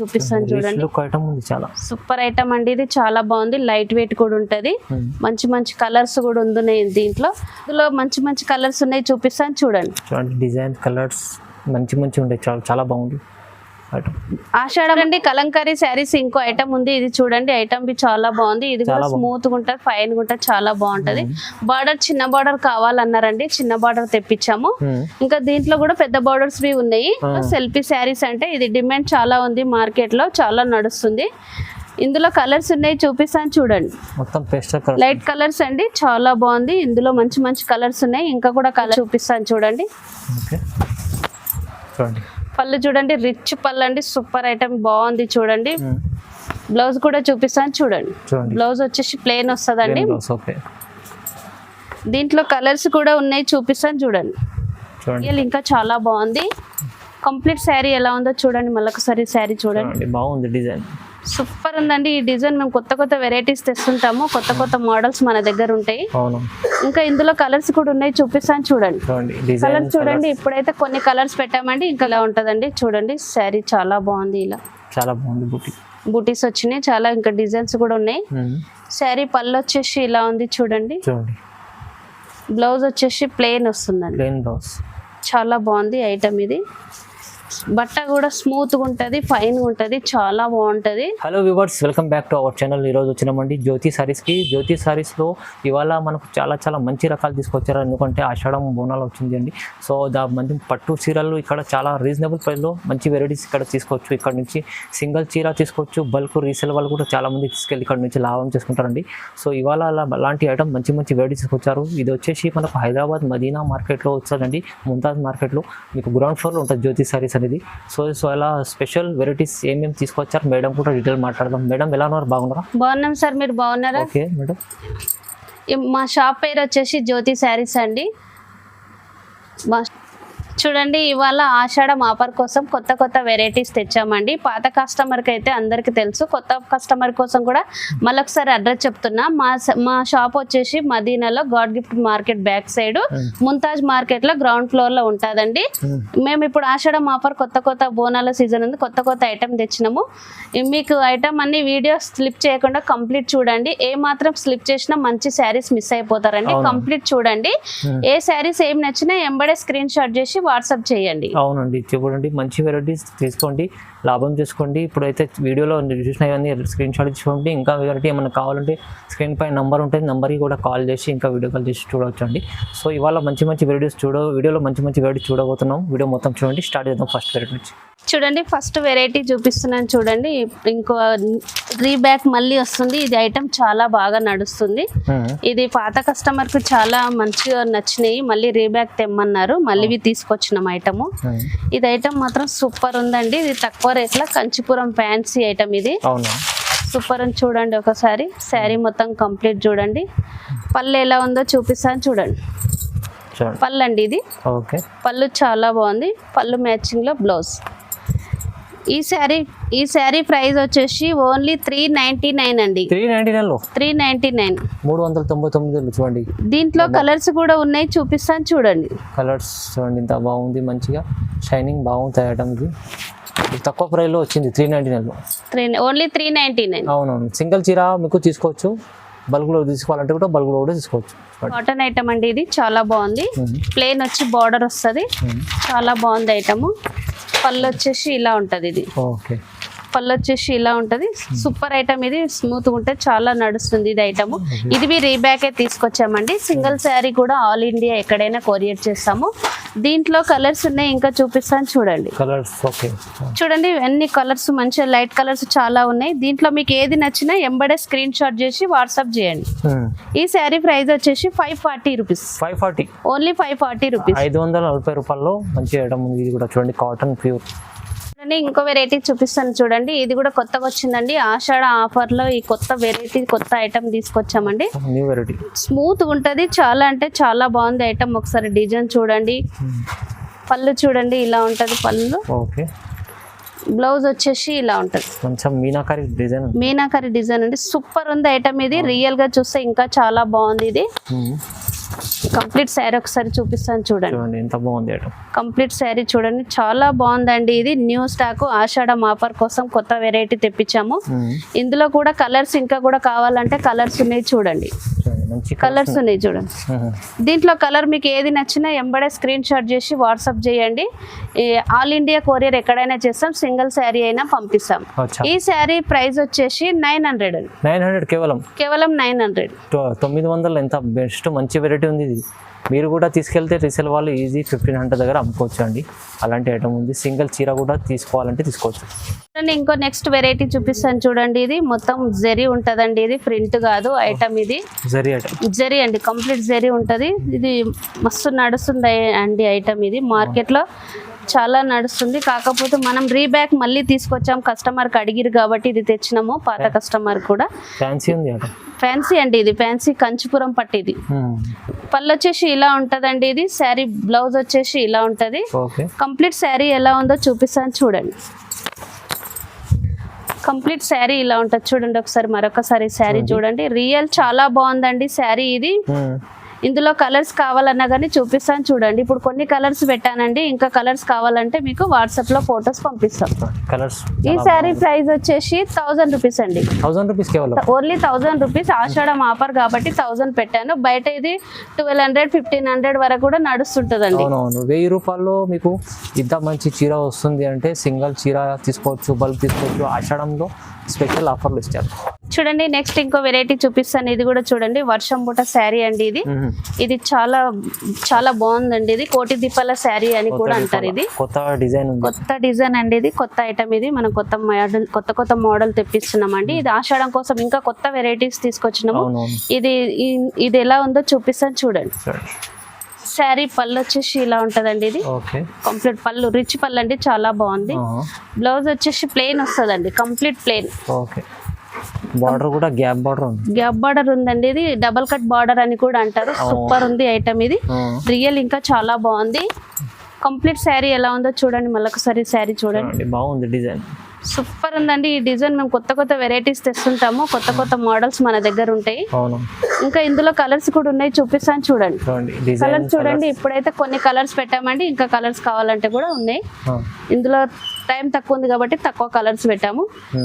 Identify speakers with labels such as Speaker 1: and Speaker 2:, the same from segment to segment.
Speaker 1: చూపిస్తాను చూడండి.
Speaker 2: Look item ఉంది చాలా.
Speaker 1: సూపర్ ఐటమ్ అండి ఇది. చాలా బాగుంది. లైట్ వెయిట్ కూడా ఉంటది. మంచి మంచి కలర్స్ కూడా ఉన్నాయి దీంట్లో. ఇందులో మంచి మంచి కలర్స్ ఉన్నాయి చూపిస్తాను చూడండి.
Speaker 2: చూడండి డిజైన్ కలర్స్ మంచి మంచి ఉంటాయి చాలా చాలా బాగుంది.
Speaker 1: ఆషాఢం అండి కలంకారీ శారీస్ ఇంకో ఐటమ్ ఉంది. ఇది చూడండి ఐటమ్ బి చాలా బాగుంది. ఇది కూడా. స్మూత్గా ఉంటుంది ఫైన్గా ఉంటుంది చాలా బాగుంటది. బార్డర్ చిన్న బార్డర్ కావాలన్నారండి చిన్న బార్డర్ తెప్పించాము. ఇంకా దీంట్లో కూడా పెద్ద బార్డర్స్ బి ఉన్నాయి. సెల్ఫీ శారీస్ అంటే ఇది డిమాండ్ చాలా ఉంది మార్కెట్లో చాలా నడుస్తుంది. ఇందులో కలర్స్ ఉన్నాయి చూపిస్తాను చూడండి.
Speaker 2: మొత్తం
Speaker 1: లైట్ కలర్స్ అండి చాలా బాగుంది. ఇందులో మంచి మంచి కలర్స్ ఉన్నాయి. ఇంకా కూడా కలర్ చూపిస్తాను చూడండి. పళ్ళు చూడండి రిచ్ పళ్ళు అండి సూపర్ ఐటమ్ బాగుంది చూడండి. బ్లౌజ్ కూడా చూపిస్తాను చూడండి. బ్లౌజ్ వచ్చేసి ప్లేన్ వస్తుందండి. దీంట్లో కలర్స్ కూడా ఉన్నాయి చూపిస్తాను చూడండి. రియల్ ఇంకా చాలా బాగుంది. కంప్లీట్ శారీ ఎలా ఉందో చూడండి మళ్ళొకసారి శారీ చూడండి.
Speaker 2: బాగుంది డిజైన్
Speaker 1: సూపర్ ఉందండి. ఈ డిజైన్ మేము కొత్త కొత్త వెరైటీస్ తెస్తుంటాము. కొత్త కొత్త మోడల్స్ మన దగ్గర ఉంటాయి. ఇంకా ఇందులో కలర్స్ కూడా ఉన్నాయి. చూపిస్తాను చూడండి. కలర్స్ చూడండి. ఇప్పుడైతే కొన్ని కలర్స్ పెట్టామండి. ఇంకా ఇలా ఉంటదండి. చూడండి. శారీ చాలా బాగుంది ఇలా.
Speaker 2: చాలా బాగుంది బుట్టి
Speaker 1: బూటీస్ వచ్చినాయి. చాలా ఇంకా డిజైన్స్ కూడా ఉన్నాయి. శారీ పళ్ళు వచ్చేసి ఇలా ఉంది చూడండి. బ్లౌజ్ వచ్చేసి ప్లెయిన్ వస్తుందండి.
Speaker 2: బ్లౌజ్.
Speaker 1: చాలా బాగుంది ఐటమ్ ఇది. బట్ట కూడా స్మూత్గా ఉంటది ఫైన్ ఉంటది చాలా బాగుంటది.
Speaker 2: Hello viewers welcome back to our channel ఈరోజు వచ్చినామండి జ్యోతి సారీస్కి జ్యోతి సారీస్లో ఇవాళ మనకు చాలా చాలా మంచి రకాలు తీసుకొచ్చారు. ఎందుకంటే ఆషాఢం బోనాలు వచ్చింది అండి. సో దా మంచి పట్టు చీరలు ఇక్కడ చాలా రీజనబుల్ ప్రైస్లో మంచి వెరైటీస్ ఇక్కడ తీసుకోవచ్చు. ఇక్కడ నుంచి సింగిల్ చీర తీసుకోవచ్చు. బల్క్ రీసేల్ వాళ్ళు కూడా చాలా మంది తీసుకెళ్ళి ఇక్కడ నుంచి లాభం చేసుకుంటారండి. సో ఇవాళ అలా అలాంటి ఐటమ్ మంచి మంచి వెరైటీస్ తీసుకొచ్చారు. ఇది వచ్చేసి మనకు హైదరాబాద్ మదీనా మార్కెట్లో వస్తుందండి. ముంతాజ్ మార్కెట్లో మీకు గ్రౌండ్ ఫ్లోర్లో ఉంటుంది జ్యోతి సారీస్ అనేది. సో సో అలా స్పెషల్ వెరైటీస్ ఏమేమి తీసుకొచ్చారు? మేడం కూడా డీటెయిల్ మాట్లాడదాం. మేడం ఎలా ఉన్నారు? బాగున్నారా?
Speaker 1: బాగున్నాం సార్. మీరు బాగున్నారా?
Speaker 2: Okay madam.
Speaker 1: మా షాప్ పేరు వచ్చేసి జ్యోతి శారీస్ అండి. మా చూడండి ఇవాళ ఆషాఢం ఆఫర్ కోసం కొత్త కొత్త వెరైటీస్ తెచ్చామండి. పాత కస్టమర్కి అయితే అందరికీ తెలుసు. కొత్త కస్టమర్ కోసం కూడా మళ్ళొకసారి అడ్రస్ చెప్తున్నా. మా మా షాప్ వచ్చేసి మదీనాలో God gift market back side. Mumtaz మార్కెట్లో గ్రౌండ్ ఫ్లోర్లో ఉంటుందండి. మేము ఇప్పుడు ఆషాఢం ఆఫర్ కొత్త కొత్త బోనాల సీజన్ ఉంది. కొత్త కొత్త ఐటమ్ తెచ్చినాము. మీకు ఐటమ్ అన్ని వీడియో స్లిప్ చేయకుండా కంప్లీట్ చూడండి. ఏ మాత్రం స్లిప్ చేసినా మంచి శారీస్ మిస్ అయిపోతారండి? కంప్లీట్ చూడండి. ఏ శారీస్ ఏం నచ్చినా ఎంబడే స్క్రీన్ షాట్ చేసి వాట్సాప్ చేయండి.
Speaker 2: అవునండి. చూడండి మంచి వెరైటీస్ తీసుకోండి లాభం చేసుకోండి. ఇప్పుడైతే వీడియోలో చూసినవన్నీ స్క్రీన్ షాట్ ఇచ్చుకోండి. ఇంకా వెరైటీ ఏమైనా కావాలంటే స్క్రీన్ పై నంబర్ ఉంటుంది. నెంబర్కి కూడా కాల్ చేసి ఇంకా వీడియో కాల్ చేసి చూడవచ్చు అండి సో ఇవాళ మంచి మంచి వెరైటీస్ చూడ వీడియోలో మంచి మంచి వెరైటీ చూడబోతున్నాం. వీడియో మొత్తం చూడండి. స్టార్ట్ చేద్దాం ఫస్ట్ వెరైటీ నుంచి.
Speaker 1: చూడండి ఫస్ట్ వెరైటీ చూపిస్తున్నాను చూడండి. ఇంకో రీబ్యాక్ మళ్ళీ వస్తుంది. ఇది ఐటమ్ చాలా బాగా నడుస్తుంది. ఇది పాత కస్టమర్కు చాలా మంచిగా నచ్చినాయి. మళ్ళీ రీబ్యాక్ తెమ్మన్నారు. మళ్ళీ తీసుకొచ్చినాం ఐటమ్ ఇది ఐటమ్ మాత్రం సూపర్ ఉందండి. ఇది తక్కువ రేట్లో కంచిపురం ఫ్యాన్సీ ఐటమ్ ఇది. సూపర్ అని చూడండి ఒకసారి. శారీ మొత్తం కంప్లీట్ చూడండి. పళ్ళు ఎలా ఉందో చూపిస్తాను చూడండి. పళ్ళు అండి ఇది. పళ్ళు చాలా బాగుంది. పళ్ళు మ్యాచింగ్లో బ్లౌజ్ ఈ శారీ ఈ శారీ ప్రైస్ వచ్చేసి ఓన్లీ త్రీ నైన్టీ నైన్ అండి.
Speaker 2: త్రీ నైంటీ నైన్లో?
Speaker 1: Three ninety nine.
Speaker 2: మూడు వందల తొంభై తొమ్మిది చూడండి.
Speaker 1: దీంట్లో కలర్స్ కూడా ఉన్నాయి చూపిస్తాను చూడండి.
Speaker 2: కలర్స్ చూడండి ఇంత బాగుంది మంచిగా. షైనింగ్ బాగుంది ఐటమ్ ఇది. ఇది తక్కువ ప్రైస్లో వచ్చింది త్రీ నైంటీ నైన్లో.
Speaker 1: Three only three ninety nine.
Speaker 2: అవునవును. సింగిల్ చీర మీకు తీసుకోవచ్చు. బల్క్లో తీసుకోవాలంటే కూడా బల్క్లో కూడా తీసుకోవచ్చు.
Speaker 1: కాటన్ ఐటమ్ అండి ఇది చాలా బాగుంది. ప్లేన్ వచ్చి బార్డర్ వస్తుంది. చాలా బాగుంది ఐటమ్ పళ్ళు వచ్చేసి ఇలా ఉంటది ఇది
Speaker 2: ఓకే
Speaker 1: పళ్ళు వచ్చేసి ఇలా ఉంటది. సూపర్ ఐటమ్ ఇది. స్మూత్ ఉంటే చాలా నడుస్తుంది ఇది ఐటమ్. ఇది మీ రీబ్యాకే తీసుకొచ్చామండి. సింగిల్ శారీ కూడా ఆల్ ఇండియా ఎక్కడైనా కొరియర్ చేస్తాము. దీంట్లో కలర్స్ ఉన్నాయి. ఇంకా చూపిస్తాను చూడండి.
Speaker 2: Colours okay.
Speaker 1: చూడండి అన్ని కలర్స్ మంచిగా లైట్ కలర్స్ చాలా ఉన్నాయి. దీంట్లో మీకు ఏది నచ్చినా ఎంబడే స్క్రీన్ షాట్ చేసి వాట్సాప్ చేయండి. ఈ శారీ ప్రైస్ వచ్చేసి five forty rupees.
Speaker 2: Five forty?
Speaker 1: Only five forty rupees.
Speaker 2: ఐదు వందల నలభై రూపాయల్లో మంచి ఐటమ్ ఉంది. ఇది కూడా చూడండి కాటన్ ప్యూర్.
Speaker 1: ఇంకో వెరైటీ చూపిస్తాను చూడండి. ఇది కూడా కొత్తగా వచ్చిందండి. ఆషాఢ ఆఫర్లో ఈ కొత్త వెరైటీ కొత్త ఐటమ్ తీసుకొచ్చామండి. స్మూత్ ఉంటది. చాలా అంటే చాలా బాగుంది ఐటమ్ ఒకసారి డిజైన్ చూడండి. పళ్ళు చూడండి. ఇలా ఉంటది పళ్ళు. బ్లౌజ్ వచ్చేసి ఇలా ఉంటది.
Speaker 2: మంచిగా మీనాకారి డిజైన్.
Speaker 1: మీనాకరి డిజైన్ అండి. సూపర్ ఉంది ఐటమ్ ఇది. రియల్గా చూస్తే ఇంకా చాలా బాగుంది ఇది. కంప్లీట్ శారీ ఒకసారి చూపిస్తాను చూడండి.
Speaker 2: ఎంత బాగుంది
Speaker 1: కంప్లీట్ శారీ చూడండి. చాలా బాగుందండి ఇది. న్యూ స్టాక్ ఆషాఢం ఆఫర్ కోసం కొత్త వెరైటీ తెప్పించాము. ఇందులో కూడా కలర్స్ ఇంకా కూడా కావాలంటే కలర్స్ ఉన్నాయి చూడండి.
Speaker 2: మంచి
Speaker 1: కలర్స్ ఉన్నాయి చూడండి. దీంట్లో కలర్ మీకు ఏది నచ్చినా ఎంబడే స్క్రీన్ షాట్ చేసి వాట్సాప్ చేయండి. ఈ ఆల్ ఇండియా కొరియర్ ఎక్కడైనా చేస్తాం సింగిల్ శారీ అయినా పంపిస్తాం. ఈ శారీ ప్రైస్ వచ్చేసి నైన్ హండ్రెడ్ అండి.
Speaker 2: నైన్ హండ్రెడ్ కేవలం?
Speaker 1: కేవలం నైన్ హండ్రెడ్.
Speaker 2: తొమ్మిది వందలు ఎంత? బెస్ట్ మంచి వెరైటీ ఉంది ఇది. మీరు కూడా తీసుకెళ్తే రీసేల్ వాళ్ళు ఈజీ ఫిఫ్టీన్ హండ్రెడ్ దగ్గర అమ్ముకోవచ్చు అండి అలాంటి ఐటమ్ ఉంది. సింగిల్ చీర కూడా తీసుకోవాలంటే తీసుకోవచ్చు.
Speaker 1: చూడండి ఇంకో నెక్స్ట్ వెరైటీ చూపిస్తాను చూడండి ఇది. మొత్తం జెరీ ఉంటదండి ఇది. ప్రింట్ కాదు ఐటమ్ ఇది.
Speaker 2: జరీ ఐటమ్
Speaker 1: జెరీ అండి కంప్లీట్ జెరీ ఉంటది. ఇది మస్తు నడుస్తుంది అండి ఐటమ్ ఇది. మార్కెట్లో చాలా నడుస్తుంది. కాకపోతే మనం రీబ్యాక్ మళ్ళీ తీసుకొచ్చాం. కస్టమర్కి అడిగిరు కాబట్టి ఇది తెచ్చినాము. పాత కస్టమర్ కూడా.
Speaker 2: ఫ్యాన్సీ ఉంది
Speaker 1: ఫ్యాన్సీ అండి ఇది. ఫ్యాన్సీ కంచిపురం పట్టిది పళ్ళు వచ్చేసి ఇలా ఉంటదండి ఇది. శారీ బ్లౌజ్ వచ్చేసి ఇలా ఉంటది. కంప్లీట్ శారీ ఎలా ఉందో చూపిస్తాను చూడండి. కంప్లీట్ శారీ ఇలా ఉంటుంది. చూడండి ఒకసారి మరొకసారి శారీ చూడండి. రియల్ చాలా బాగుందండి శారీ ఇది. ఇందులో కలర్స్ కావాలన్నా కానీ చూపిస్తాను చూడండి. ఇప్పుడు కొన్ని కలర్స్ పెట్టానండి. ఇంకా కలర్స్ కావాలంటే మీకు వాట్సాప్లో ఫొటోస్ పంపిస్తాం.
Speaker 2: కలర్స్
Speaker 1: ఈ శారీ ప్రైస్ వచ్చేసి థౌజండ్ రూపీస్ అండి.
Speaker 2: Thousand rupees
Speaker 1: only thousand rupees. Ashadham offer కాబట్టి థౌజండ్ పెట్టాను. బయట ఇది ట్వెల్వ్ హండ్రెడ్ ఫిఫ్టీన్ హండ్రెడ్ వరకు కూడా నడుస్తుంటుందండి.
Speaker 2: అవునవును. వెయ్యి రూపాయల్లో మీకు ఇంత మంచి చీర వస్తుంది అంటే సింగిల్ చీర తీసుకోవచ్చు బల్బ్ తీసుకోవచ్చు. ఆషాఢంలో స్పెషల్ ఆఫర్లు ఇచ్చారు
Speaker 1: చూడండి నెక్స్ట్ ఇంకో వెరైటీ చూపిస్తాను. ఇది కూడా చూడండి వర్షం బుట్ట శారీ అండి ఇది. ఇది చాలా చాలా బాగుందండి ఇది. కోటి దీపాల శారీ అని కూడా అంటారు ఇది.
Speaker 2: కొత్త డిజైన్
Speaker 1: కొత్త డిజైన్ అండి ఇది. కొత్త ఐటమ్ ఇది. మనం కొత్త మోడల్ కొత్త కొత్త మోడల్ తెప్పిస్తున్నామండి. ఇది ఆషాఢం కోసం ఇంకా కొత్త వెరైటీస్ తీసుకొచ్చినాము. ఇది ఇది ఎలా ఉందో చూపిస్తాను చూడండి. శారీ పళ్ళు వచ్చేసి ఇలా ఉంటదండి ఇది. కంప్లీట్ పళ్ళు రిచ్ పళ్ళు అండి చాలా బాగుంది. బ్లౌజ్ వచ్చేసి ప్లెయిన్ వస్తుందండి కంప్లీట్ ప్లెయిన్
Speaker 2: ఓకే. బార్డర్ కూడా గ్యాప్ బార్డర్ ఉంది.
Speaker 1: గ్యాప్ బార్డర్ ఉందండి ఇది. డబల్ కట్ బార్డర్ అని కూడా అంటారు. సూపర్ ఉంది ఐటమ్ ఇది. రియల్ ఇంకా చాలా బాగుంది. కంప్లీట్ శారీ ఎలా ఉందో చూడండి. మళ్ళొకసారి శారీ చూడండి
Speaker 2: బాగుంది డిజైన్.
Speaker 1: సూపర్ ఉందండి ఈ డిజైన్. మేము కొత్త కొత్త వెరైటీస్ తెస్తుంటాము. కొత్త కొత్త మోడల్స్ మన దగ్గర ఉంటాయి. ఇంకా ఇందులో కలర్స్ కూడా ఉన్నాయి. చూపిస్తాను చూడండి. కలర్స్ చూడండి. ఇప్పుడైతే కొన్ని కలర్స్ పెట్టామండి. ఇంకా కలర్స్ కావాలంటే కూడా ఉన్నాయి. ఇందులో టైం తక్కువ ఉంది కాబట్టి తక్కువ కలర్స్ పెట్టాము.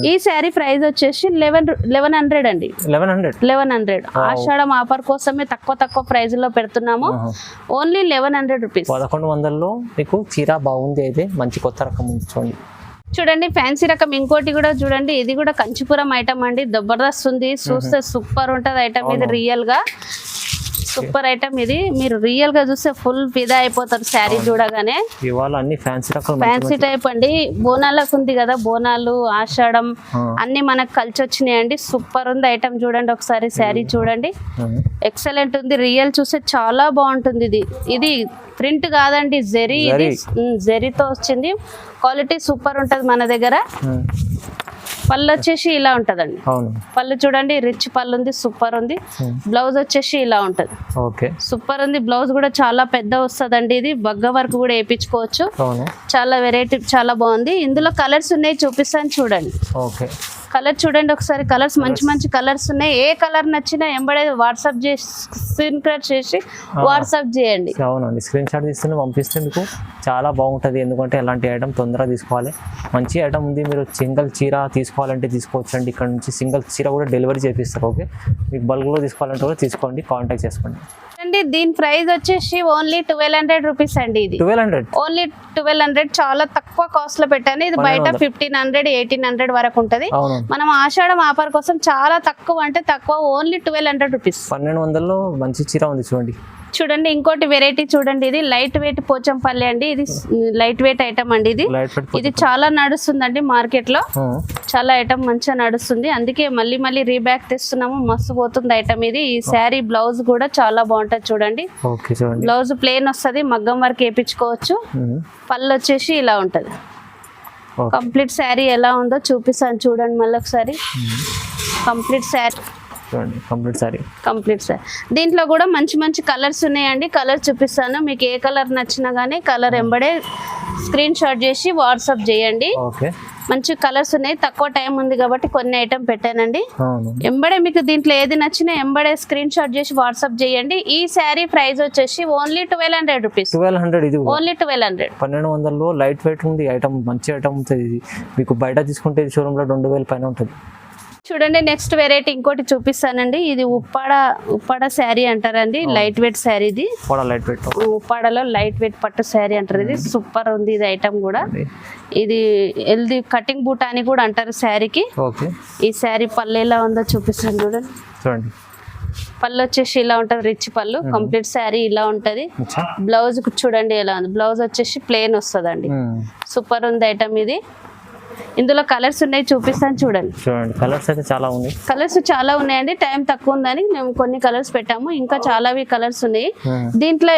Speaker 1: ఈ శారీ ప్రైస్ వచ్చేసి లెవెన్ లెవెన్ హండ్రెడ్ అండి.
Speaker 2: Eleven hundred?
Speaker 1: Eleven hundred. Ashadham offer కోసమే తక్కువ తక్కువ ప్రైస్లో పెడుతున్నాము ఓన్లీ లెవెన్ హండ్రెడ్ రూపీస్.
Speaker 2: పదకొండు వందల్లో మీకు చీర బాగుంది అయితే మంచి కొత్త రకం చూడండి.
Speaker 1: చూడండి ఫ్యాన్సీ రకం. ఇంకోటి కూడా చూడండి ఇది కూడా కంచిపురం ఐటమ్ అండి. జబర్దస్త్ ఉంది. చూస్తే సూపర్ ఉంటది ఐటమ్ ఇది రియల్గా. సూపర్ ఐటమ్ ఇది. మీరు రియల్గా చూస్తే ఫుల్ ఫిదా అయిపోతారు శారీ చూడగానే.
Speaker 2: ఇవాళ అన్ని ఫ్యాన్సీ
Speaker 1: టైప్ అండి. బోనాలకు ఉంది కదా బోనాలు ఆషాఢం. అన్ని మనకు కలిసి వచ్చినాయండి. సూపర్ ఉంది ఐటమ్ చూడండి ఒకసారి శారీ చూడండి. ఎక్సలెంట్ ఉంది. రియల్ చూస్తే చాలా బాగుంటుంది ఇది. ఇది ప్రింట్ కాదండి జెరీ ఇది. జెరీతో వచ్చింది. క్వాలిటీ సూపర్ ఉంటుంది మన దగ్గర. పళ్ళు వచ్చేసి ఇలా ఉంటుందండి. పళ్ళు చూడండి రిచ్ పళ్ళు ఉంది సూపర్ ఉంది. బ్లౌజ్ వచ్చేసి ఇలా ఉంటుంది.
Speaker 2: ఓకే
Speaker 1: సూపర్ ఉంది బ్లౌజ్ కూడా చాలా పెద్ద వస్తుందండి ఇది. బగ్గ వర్క్ కూడా వేయించుకోవచ్చు. చాలా వెరైటీ చాలా బాగుంది. ఇందులో కలర్స్ ఉన్నాయి చూపిస్తాను చూడండి.
Speaker 2: ఓకే
Speaker 1: కలర్ చూడండి ఒకసారి కలర్స్ మంచి మంచి కలర్స్ ఉన్నాయి. ఏ కలర్ నచ్చినా ఎంబడే వాట్సాప్ చేసి స్క్రీన్ క్రాట్ చేసి వాట్సాప్ చేయండి.
Speaker 2: అవునండి. స్క్రీన్ షాట్ తీసుకుని పంపిస్తే మీకు చాలా బాగుంటుంది. ఎందుకంటే ఎలాంటి ఐటమ్ తొందరగా తీసుకోవాలి. మంచి ఐటమ్ ఉంది. మీరు సింగిల్ చీర తీసుకోవాలంటే తీసుకోవచ్చు అండి ఇక్కడ నుంచి సింగిల్ చీర కూడా డెలివరీ చేపిస్తారు. ఓకే మీకు బల్క్లో తీసుకోవాలంటే కూడా తీసుకోండి. కాంటాక్ట్ చేసుకోండి.
Speaker 1: అండి దీని ప్రైస్ వచ్చేసి ఓన్లీ ట్వెల్వ్ హండ్రెడ్ రూపీస్ అండి ఇది.
Speaker 2: Twelve hundred?
Speaker 1: Only twelve hundred చాలా తక్కువ కాస్ట్లో పెట్టాను. ఇది బయట ఫిఫ్టీన్ హండ్రెడ్ ఎయిటీన్ హండ్రెడ్ వరకు ఉంటది. మనం ఆషాఢం ఆఫర్ కోసం చాలా తక్కువ అంటే తక్కువ ఓన్లీ ట్వెల్వ్ హండ్రెడ్ రూపీస్.
Speaker 2: పన్నెండు వందల్లో మంచి చీర ఉంది చూడండి.
Speaker 1: చూడండి ఇంకోటి వెరైటీ చూడండి ఇది లైట్ వెయిట్ పోచంపల్లి అండి ఇది లైట్ వెయిట్ ఐటమ్ అండి ఇది. ఇది చాలా నడుస్తుందండి మార్కెట్లో. చాలా ఐటమ్ మంచిగా నడుస్తుంది. అందుకే మళ్ళీ మళ్ళీ రీబ్యాక్ తెస్తున్నాము మస్తు పోతుంది ఐటమ్ ఇది. ఈ శారీ బ్లౌజ్ కూడా చాలా బాగుంటది చూడండి. బ్లౌజ్ ప్లేన్ వస్తుంది మగ్గం వర్క్ వేయించుకోవచ్చు.
Speaker 2: ఉమ్.
Speaker 1: పళ్ళు వచ్చేసి ఇలా ఉంటది. కంప్లీట్ శారీ ఎలా ఉందో చూపిస్తాను చూడండి మళ్ళీ ఒకసారి కంప్లీట్ శారీ
Speaker 2: చూడండి కంప్లీట్ సారీ
Speaker 1: కంప్లీట్ శారీ దీంట్లో కూడా మంచి మంచి కలర్స్ ఉన్నాయండి. కలర్ చూపిస్తాను. మీకు ఏ కలర్ నచ్చినా కానీ కలర్ ఎంబడే స్క్రీన్ షాట్ చేసి వాట్సాప్ చేయండి.
Speaker 2: ఓకే
Speaker 1: మంచి కలర్స్ ఉన్నాయి. తక్కువ టైం ఉంది కాబట్టి కొన్ని ఐటమ్ పెట్టానండి. ఎంబడే మీకు దీంట్లో ఏది నచ్చినా ఎంబడే స్క్రీన్ షాట్ చేసి వాట్సాప్ చేయండి. ఈ శారీ ప్రైస్ వచ్చేసి only twelve hundred rupees
Speaker 2: twelve hundred ఇది.
Speaker 1: ఓన్లీ ట్వెల్వ్ హండ్రెడ్
Speaker 2: పన్నెండు వందల్లో లైట్ వెయిట్ ఉంది. ఐటమ్ మంచి ఐటమ్ ఉంటుంది ఇది మీకు బయట తీసుకుంటే ఇది షోరూంలో రెండు వేల పైన ఉంటుంది.
Speaker 1: చూడండి నెక్స్ట్ వెరైటీ ఇంకోటి చూపిస్తానండి. ఇది ఉప్పాడ ఉప్పాడ శారీ అంటారండి. లైట్ వెయిట్ శారీ ఇది.
Speaker 2: లైట్ వెయిట్
Speaker 1: ఉప్పాడలో లైట్ వెయిట్ పట్టు శారీ అంటారు. ఇది సూపర్ ఉంది ఇది ఐటమ్ కూడా. ఇది హెల్దీ కటింగ్ బూట అని కూడా అంటారు శారీకి. ఈ శారీ పళ్ళు ఎలా ఉందో చూపిస్తాను చూడండి.
Speaker 2: చూడండి.
Speaker 1: పళ్ళు వచ్చేసి ఇలా ఉంటుంది రిచ్ పళ్ళు. కంప్లీట్ శారీ ఇలా ఉంటది. బ్లౌజ్ చూడండి ఎలా ఉంది. బ్లౌజ్ వచ్చేసి ప్లేన్ వస్తుందండి.
Speaker 2: మ్మ్.
Speaker 1: సూపర్ ఉంది ఐటమ్ ఇది. ఇందులో కలర్స్ ఉన్నాయి చూపిస్తాను చూడండి.
Speaker 2: చూడండి కలర్స్ అయితే చాలా ఉన్నాయి.
Speaker 1: కలర్స్ చాలా ఉన్నాయండి టైం తక్కువ ఉందని మేము కొన్ని కలర్స్ పెట్టాము ఇంకా చాలావి కలర్స్ ఉన్నాయి. దీంట్లో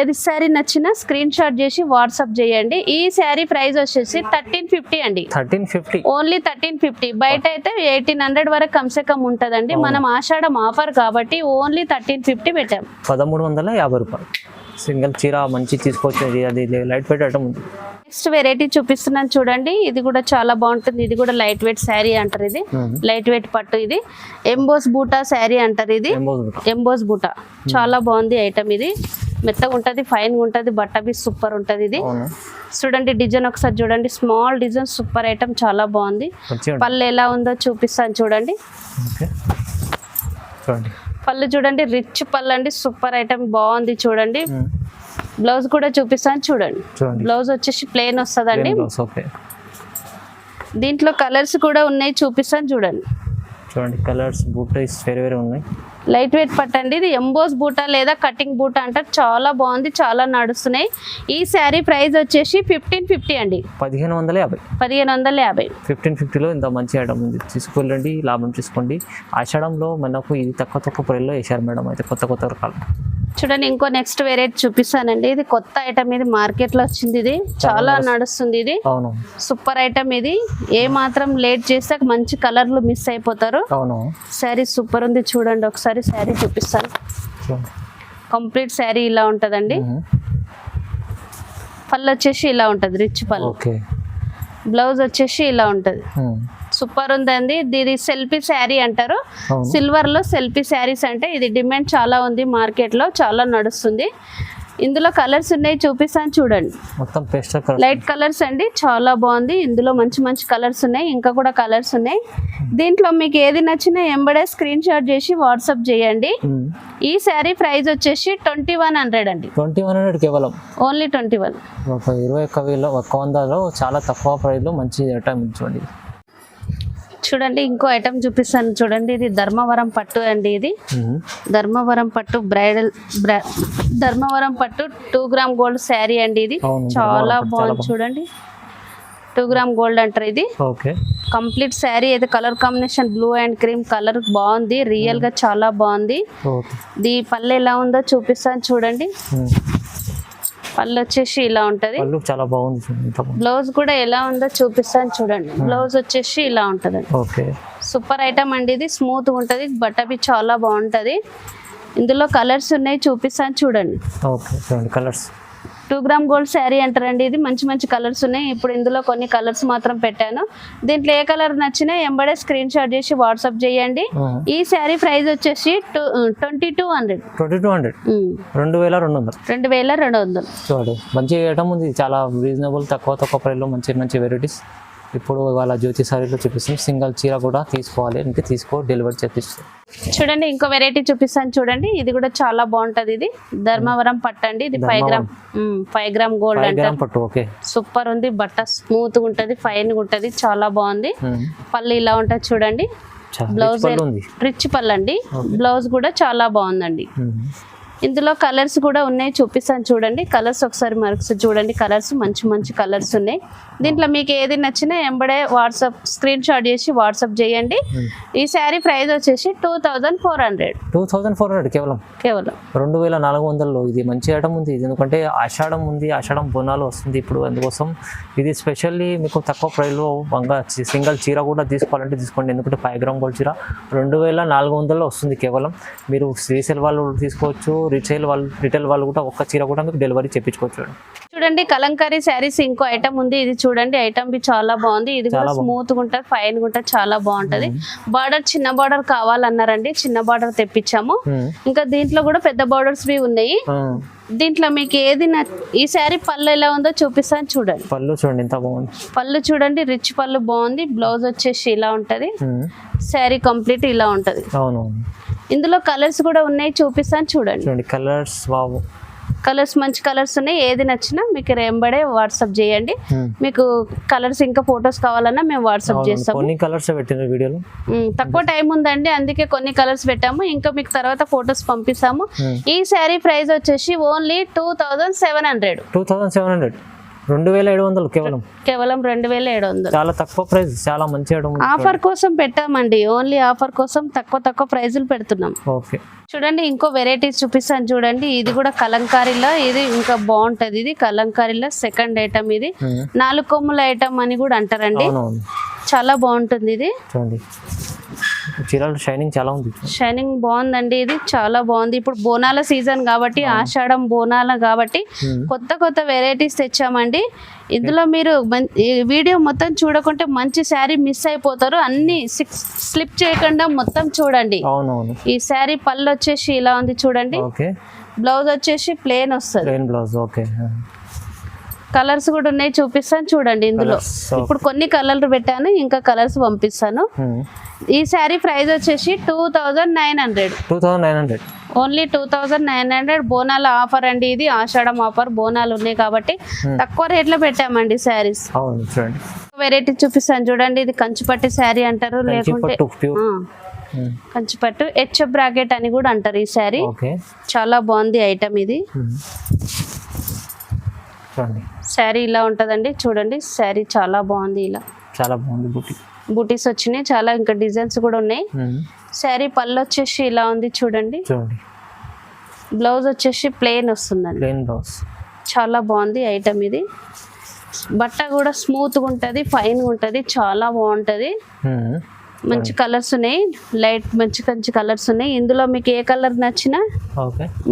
Speaker 1: ఏది శారీ నచ్చినా స్క్రీన్ షాట్ చేసి వాట్సాప్ చేయండి. ఈ శారీ ప్రైస్ వచ్చేసి థర్టీన్ ఫిఫ్టీ అండి.
Speaker 2: Thirteen fifty.
Speaker 1: Only thirteen fifty. బయట అయితే ఎయిటీన్ హండ్రెడ్ వరకు కమ్సే కమ్ ఉంటుందండి. మనం ఆషాఢం ఆఫర్ కాబట్టి ఓన్లీ థర్టీన్ ఫిఫ్టీ పెట్టాం.
Speaker 2: పదమూడు వందల యాభై రూపాయలు. సింగిల్ చీర మంచి తీసుకోవచ్చు ఇది అది లైట్ వెయిట్ ఐటమ్ ఉంది.
Speaker 1: నెక్స్ట్ వెరైటీ చూపిస్తున్నాను చూడండి. ఇది కూడా చాలా బాగుంటుంది. ఇది కూడా లైట్ వెయిట్ శారీ అంటారు ఇది. లైట్ వెయిట్ పట్టు ఇది. ఎంబోస్ బూటా శారీ అంటారు ఇది. ఎంబోస్ బూటా. చాలా బాగుంది ఐటమ్ ఇది. మెత్తగా ఉంటుంది ఫైన్ ఉంటుంది బట్ట బి సూపర్ ఉంటుంది ఇది. చూడండి డిజైన్ ఒకసారి చూడండి. స్మాల్ డిజైన్ సూపర్ ఐటమ్ చాలా బాగుంది. పళ్ళు ఎలా ఉందో చూపిస్తాను చూడండి. పళ్ళు చూడండి రిచ్ పళ్ళు అండి సూపర్ ఐటమ్ బాగుంది చూడండి. బ్లౌజ్ కూడా చూపిస్తాను చూడండి. బ్లౌజ్ వచ్చేసి ప్లేన్ వస్తుందండి. దీంట్లో కలర్స్ కూడా ఉన్నాయి చూపిస్తాను చూడండి.
Speaker 2: చూడండి కలర్స్ బూటీస్ వేరే వేరే ఉన్నాయి.
Speaker 1: లైట్ వెయిట్ పట్టండి ఇది ఎంబోస్ బూటా లేదా కటింగ్ బూటా అంటారు. చాలా బాగుంది చాలా నడుస్తున్నాయి. ఈ శారీ ప్రైస్ వచ్చేసి ఫిఫ్టీన్ ఫిఫ్టీ అండి.
Speaker 2: పదిహేను వందల యాభై.
Speaker 1: పదిహేను వందల యాభై.
Speaker 2: ఫిఫ్టీన్ ఫిఫ్టీలో ఇంత మంచి ఐటమ్ ఉంది. తీసుకెళ్ళండి లాభం తీసుకోండి ఆషాఢంలో మనకు ఇది తక్కువ తక్కువ ప్రైస్లో వేశారు మేడం. అయితే కొత్త కొత్త రకాలు.
Speaker 1: చూడండి ఇంకో నెక్స్ట్ వెరైటీ చూపిస్తానండి. ఇది కొత్త ఐటమ్ ఇది మార్కెట్లో వచ్చింది ఇది. చాలా నడుస్తుంది ఇది. సూపర్ ఐటమ్ ఇది. ఏ మాత్రం లేట్ చేస్తే మంచి కలర్లు మిస్ అయిపోతారు. శారీ సూపర్ ఉంది చూడండి ఒకసారి శారీ చూపిస్తాను. కంప్లీట్ శారీ ఇలా ఉంటుందండి. పళ్ళు వచ్చేసి ఇలా ఉంటుంది రిచ్ పళ్ళు. బ్లౌజ్ వచ్చేసి ఇలా ఉంటుంది. సూపర్ ఉందండి ఇది సెల్ఫీ శారీ అంటారు. సిల్వర్లో సెల్ఫీ శారీస్ అంటే ఇది డిమాండ్ చాలా ఉంది మార్కెట్లో చాలా నడుస్తుంది. ఇందులో కలర్స్ ఉన్నాయి చూపిస్తాను చూడండి.
Speaker 2: మొత్తం
Speaker 1: లైట్ కలర్స్ అండి చాలా బాగుంది. ఇందులో మంచి మంచి కలర్స్ ఉన్నాయి ఇంకా కూడా కలర్స్ ఉన్నాయి. దీంట్లో మీకు ఏది నచ్చినా ఎంబడే స్క్రీన్ షాట్ చేసి వాట్సాప్ చేయండి. ఈ శారీ ప్రైస్ వచ్చేసి ట్వంటీ వన్ హండ్రెడ్ అండి.
Speaker 2: ట్వంటీ వన్ హండ్రెడ్ కేవలం.
Speaker 1: Only twenty one.
Speaker 2: ఇరవై ఒక్క వేలో ఒక్క వందలో చాలా తక్కువ ప్రైస్లో మంచి ఐటమ్ చూడండి.
Speaker 1: చూడండి ఇంకో ఐటమ్ చూపిస్తాను. చూడండి ఇది ధర్మవరం పట్టు అండి ఇది. ధర్మవరం పట్టు బ్రైడల్ బ్రా- ధర్మవరం పట్టు టూ గ్రామ్ గోల్డ్ శారీ అండి ఇది. చాలా బాగుంది చూడండి. టూ గ్రామ్ గోల్డ్ అంటారు ఇది. కంప్లీట్ శారీ అయితే colour combination blue and cream colour బాగుంది. రియల్గా చాలా బాగుంది. ఇది పళ్ళు ఎలా ఉందో చూపిస్తాను చూడండి. పళ్ళు వచ్చేసి ఇలా ఉంటది.
Speaker 2: పళ్ళు చాలా బాగుంది.
Speaker 1: బ్లౌజ్ కూడా ఎలా ఉందో చూపిస్తాను చూడండి. బ్లౌజ్ వచ్చేసి ఇలా ఉంటది
Speaker 2: ఓకే.
Speaker 1: సూపర్ ఐటమ్ అండి ఇది. స్మూత్ ఉంటుంది. బట్టవి చాలా బాగుంటది. ఇందులో కలర్స్ ఉన్నాయి చూపిస్తాను చూడండి.
Speaker 2: ఓకే చూడండి. Colours
Speaker 1: two gram gold sari అంటారండి ఇది. మంచి మంచి కలర్స్ ఉన్నాయి. ఇప్పుడు ఇందులో కొన్ని కలర్స్ మాత్రం పెట్టాను. దీంట్లో ఏ కలర్ నచ్చినా ఎంబడే స్క్రీన్ షాట్ చేసి వాట్సాప్ చేయండి. ఈ శారీ ప్రైస్ వచ్చేసి twenty two hundred.
Speaker 2: Twenty two hundred రెండు వేల రెండు వందలు.
Speaker 1: రెండు వేల రెండు వందలు.
Speaker 2: చూడండి. మంచి ఐటమ్ ఉంది. చాలా రీజనబుల్ తక్కువ తక్కువ ప్రైస్లో మంచి మంచి వెరైటీస్. ఇప్పుడు ఇవాళ జ్యోతి సారీలో చూపిస్తాం. సింగిల్ చీర కూడా తీసుకోవాలి. అంటే తీసుకో డెలివరీ చేపిస్తాం.
Speaker 1: చూడండి ఇంకో వెరైటీ చూపిస్తాను చూడండి. ఇది కూడా చాలా బాగుంటది ఇది. ధర్మవరం పట్టండి ఇది five gram five gram gold
Speaker 2: పట్టు ఓకే
Speaker 1: సూపర్ ఉంది. బట్ట స్మూత్ ఉంటది. ఫైన్ ఉంటది. చాలా బాగుంది. పళ్ళు ఇలా ఉంటది చూడండి. బ్లౌజ్ రిచ్ పళ్ళు అండి. బ్లౌజ్ కూడా చాలా బాగుందండి.
Speaker 2: మ్మ్.
Speaker 1: ఇందులో కలర్స్ కూడా ఉన్నాయి చూపిస్తాను చూడండి. కలర్స్ ఒకసారి మరొకసారి చూడండి. కలర్స్ మంచి మంచి కలర్స్ ఉన్నాయి. దీంట్లో మీకు ఏది నచ్చినా ఎంబడే వాట్సాప్ స్క్రీన్ షాట్ చేసి వాట్సాప్ చేయండి. ఈ శారీ ప్రైస్ వచ్చేసి two thousand four hundred.
Speaker 2: Two thousand four hundred కేవలం?
Speaker 1: కేవలం.
Speaker 2: రెండు వేల నాలుగు వందల్లో. ఇది మంచి ఐటమ్ ఉంది. ఇది ఎందుకంటే ఆషాఢం ఉంది ఆషాఢం బోనాలు వస్తుంది ఇప్పుడు అందుకోసం. ఇది స్పెషల్లీ మీకు తక్కువ ప్రైస్లో వంగ సింగిల్ చీర కూడా తీసుకోవాలంటే తీసుకోండి. ఎందుకంటే ఫైవ్ గ్రామ్ గోల్డ్ చీర రెండు వేల నాలుగు వందల్లో వస్తుంది కేవలం. మీరు రీసేల్ వాళ్ళు తీసుకోవచ్చు రిటైల్ వాళ్ళు రిటైల్ వాళ్ళు కూడా ఒక్క చీర కూడా మీకు డెలివరీ చేయించుకోవచ్చు
Speaker 1: చూడండి కలంకారీ శారీస్ ఇంకో ఐటమ్ ఉంది. ఇది చూడండి ఐటమ్ బి చాలా బాగుంది. ఇది కూడా. స్మూత్గా ఉంటుంది ఫైన్గా ఉంటుంది చాలా బాగుంటది. బార్డర్ చిన్న బార్డర్ కావాలన్నారండి. చిన్న బార్డర్ తెప్పించాము. ఇంకా దీంట్లో కూడా పెద్ద బార్డర్స్ బి ఉన్నాయి. దీంట్లో మీకు ఏది ఈ శారీ పళ్ళు ఎలా ఉందో చూపిస్తాను చూడండి.
Speaker 2: పళ్ళు చూడండి ఎంత బాగుంది.
Speaker 1: పళ్ళు చూడండి రిచ్ పళ్ళు బాగుంది. బ్లౌజ్ వచ్చేసి ఇలా ఉంటది. శారీ కంప్లీట్ ఇలా ఉంటది.
Speaker 2: అవును.
Speaker 1: ఇందులో కలర్స్ కూడా ఉన్నాయి చూపిస్తాను చూడండి.
Speaker 2: చూడండి కలర్స్ వావు.
Speaker 1: కలర్స్ మంచి కలర్స్ ఉన్నాయి. ఏది నచ్చినా మీకు రెంబడే వాట్సాప్ చేయండి. మీకు కలర్స్ ఇంకా ఫొటోస్ కావాలన్నా మేము వాట్సాప్
Speaker 2: కొన్ని కలర్స్ వీడియోలో?
Speaker 1: తక్కువ టైం ఉందండి అందుకే కొన్ని కలర్స్ పెట్టాము. ఇంకా మీకు తర్వాత ఫొటోస్ పంపిస్తాము. ఈ శారీ ప్రైస్ వచ్చేసి only two thousand seven hundred.
Speaker 2: Two thousand seven hundred. రెండు వేల ఏడు వందలు కేవలం.
Speaker 1: కేవలం రెండు వేల ఏడు వందలు.
Speaker 2: చాలా తక్కువ ప్రైస్ చాలా మంచి.
Speaker 1: ఆఫర్ కోసం పెట్టామండి ఓన్లీ ఆఫర్ కోసం తక్కువ తక్కువ ప్రైజులు పెడుతున్నాం.
Speaker 2: ఓకే.
Speaker 1: చూడండి ఇంకో వెరైటీస్ చూపిస్తాను చూడండి. ఇది కూడా కలంకారీలో ఇది ఇంకా బాగుంటది. ఇది కలంకారీలో సెకండ్ ఐటమ్ ఇది. నాలుగు కొమ్ముల ఐటమ్ అని కూడా అంటారండి. చాలా బాగుంటుంది ఇది.
Speaker 2: చూడండి. చీరలు షైనింగ్ చాలా ఉంది.
Speaker 1: షైనింగ్ బాగుందండి. ఇది చాలా బాగుంది. ఇప్పుడు బోనాల సీజన్ కాబట్టి ఆషాఢం బోనాల కాబట్టి. కొత్త కొత్త వెరైటీస్ తెచ్చామండి. ఇందులో మీరు వీడియో మొత్తం చూడకుంటే మంచి శారీ మిస్ అయిపోతారు. అన్ని సిక్స్ స్లిప్ చేయకుండా మొత్తం చూడండి.
Speaker 2: అవునవును.
Speaker 1: ఈ శారీ పళ్ళు వచ్చేసి ఇలా ఉంది చూడండి. బ్లౌజ్ వచ్చేసి ప్లేన్ వస్తుంది.
Speaker 2: Blouse okay.
Speaker 1: కలర్స్ కూడా ఉన్నాయి చూపిస్తాను చూడండి ఇందులో. ఇప్పుడు కొన్ని కలర్లు పెట్టాను ఇంకా కలర్స్ పంపిస్తాను.
Speaker 2: ఉమ్.
Speaker 1: ఈ శారీ ప్రైస్ వచ్చేసి two thousand nine hundred.
Speaker 2: Two thousand nine hundred.
Speaker 1: Only two thousand nine hundred బోనాల ఆఫర్ అండి ఇది ఆషాఢం ఆఫర్ బోనాలు ఉన్నాయి కాబట్టి తక్కువ రేట్లో పెట్టామండి శారీస్. వెరైటీ చూపిస్తాను చూడండి ఇది కంచిపట్టి శారీ అంటారు లేకుంటే కంచిపట్టు హెచ్ బ్రాకెట్ అని కూడా అంటారు ఈ శారీ. చాలా బాగుంది ఐటమ్ ఇది.
Speaker 2: చూడండి.
Speaker 1: శారీ ఇలా ఉంటుందండి. చూడండి శారీ చాలా బాగుంది ఇలా.
Speaker 2: చాలా బాగుంది బుట్టి
Speaker 1: బూటీస్ వచ్చినాయి చాలా ఇంకా డిజైన్స్ కూడా ఉన్నాయి. శారీ పళ్ళు వచ్చేసి ఇలా ఉంది చూడండి. బ్లౌజ్ వచ్చేసి ప్లెయిన్ వస్తుందండి.
Speaker 2: Plain blouse.
Speaker 1: చాలా బాగుంది ఐటమ్ ఇది. బట్ట కూడా స్మూత్గా ఉంటుంది ఫైన్గా ఉంటుంది చాలా బాగుంటుంది. మంచి కలర్స్ ఉన్నాయి లైట్ మంచి మంచి కలర్స్ ఉన్నాయి. ఇందులో మీకు ఏ కలర్ నచ్చినా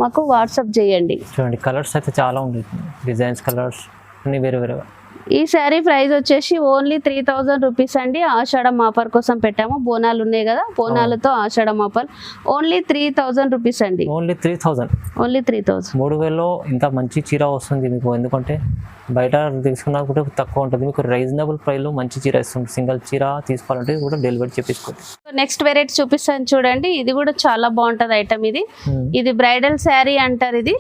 Speaker 1: మాకు వాట్సాప్ చేయండి.
Speaker 2: చూడండి కలర్స్ అయితే చాలా ఉంది డిజైన్స్ కలర్స్. అన్ని వేరే వేరే
Speaker 1: ఈ శారీ ప్రైస్ వచ్చేసి ఓన్లీ త్రీ థౌజండ్ రూపీస్ అండి. ఆషాఢం ఆఫర్ కోసం పెట్టాము. బోనాలు ఉన్నాయి కదా బోనాలతో Ashadham offer only three thousand rupees అండి.
Speaker 2: Only three thousand.
Speaker 1: Only three thousand.
Speaker 2: మూడు వేలలో ఇంత మంచి చీర వస్తుంది మీకు. ఎందుకంటే బయట తీసుకున్నా కూడా తక్కువ ఉంటుంది. మీకు రీజనబుల్ ప్రైస్లో మంచి చీర ఇస్తుంది. సింగిల్ చీర తీసుకోవాలంటే కూడా డెలివరీ చేపించుకోండి
Speaker 1: నెక్స్ట్ వెరైటీ చూపిస్తాను చూడండి. ఇది కూడా చాలా బాగుంటుంది ఐటమ్ ఇది. ఇది బ్రైడల్ శారీ అంటారు ఇది.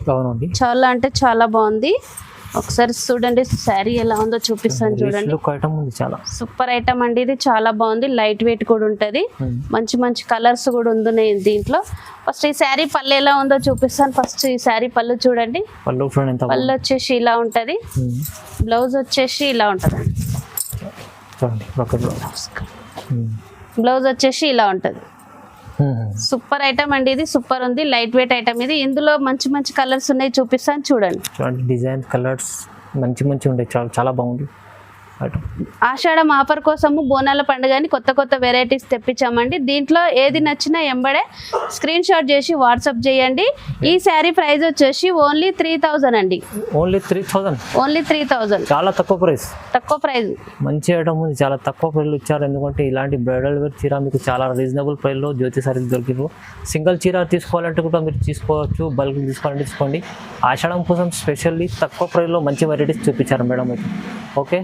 Speaker 1: చాలా అంటే చాలా బాగుంది. ఒకసారి చూడండి శారీ ఎలా ఉందో చూపిస్తాను చూడండి. సూపర్ ఐటమ్ అండి ఇది చాలా బాగుంది లైట్ వెయిట్ కూడా ఉంటుంది.
Speaker 2: ఉమ్.
Speaker 1: మంచి మంచి కలర్స్ కూడా ఉన్నాయి దీంట్లో. ఫస్ట్ ఈ శారీ పళ్ళు ఎలా ఉందో చూపిస్తాను. ఫస్ట్ ఈ శారీ పళ్ళు చూడండి.
Speaker 2: పళ్ళు
Speaker 1: వచ్చేసి ఇలా ఉంటుంది. బ్లౌజ్ వచ్చేసి ఇలా ఉంటుంది.
Speaker 2: బ్లౌజ్.
Speaker 1: బ్లౌజ్ వచ్చేసి ఇలా ఉంటుంది. సూపర్ ఐటమ్ అండి ఇది సూపర్ ఉంది. లైట్ వెయిట్ ఐటమ్ ఇది. ఇందులో మంచి మంచి కలర్స్ ఉన్నాయి చూపిస్తాను చూడండి
Speaker 2: డిజైన్ కలర్స్ మంచి మంచి ఉండే చాలా చాలా బాగుంది.
Speaker 1: ఆషాఢం ఆఫర్ కోసము బోనాల పండుగని కొత్త కొత్త వెరైటీస్ తెప్పించామండి. దీంట్లో ఏది నచ్చినా ఎంబడే స్క్రీన్ షాట్ చేసి వాట్సాప్ చేయండి. ఈ శారీ ప్రైస్ వచ్చేసి ఓన్లీ త్రీ థౌజండ్ అండి.
Speaker 2: Only three thousand?
Speaker 1: Only three thousand.
Speaker 2: చాలా తక్కువ ప్రైస్?
Speaker 1: తక్కువ ప్రైస్
Speaker 2: మంచి ఐటమ్ ఉంది. చాలా తక్కువ ప్రైస్లో ఇచ్చారు. ఎందుకంటే ఇలాంటి బ్రైడల్ వేర్ చీర మీకు చాలా రీజనబుల్ ప్రైస్లో జ్యోతి సారీస్ దొరికిపు సింగిల్ చీర తీసుకోవాలంటే కూడా మీరు తీసుకోవచ్చు. బల్క్ తీసుకోవాలంటే తీసుకోండి. ఆషాఢం కోసం స్పెషల్లీ తక్కువ ప్రైస్లో మంచి వెరైటీస్ చూపించారు మేడం అయితే. ఓకే?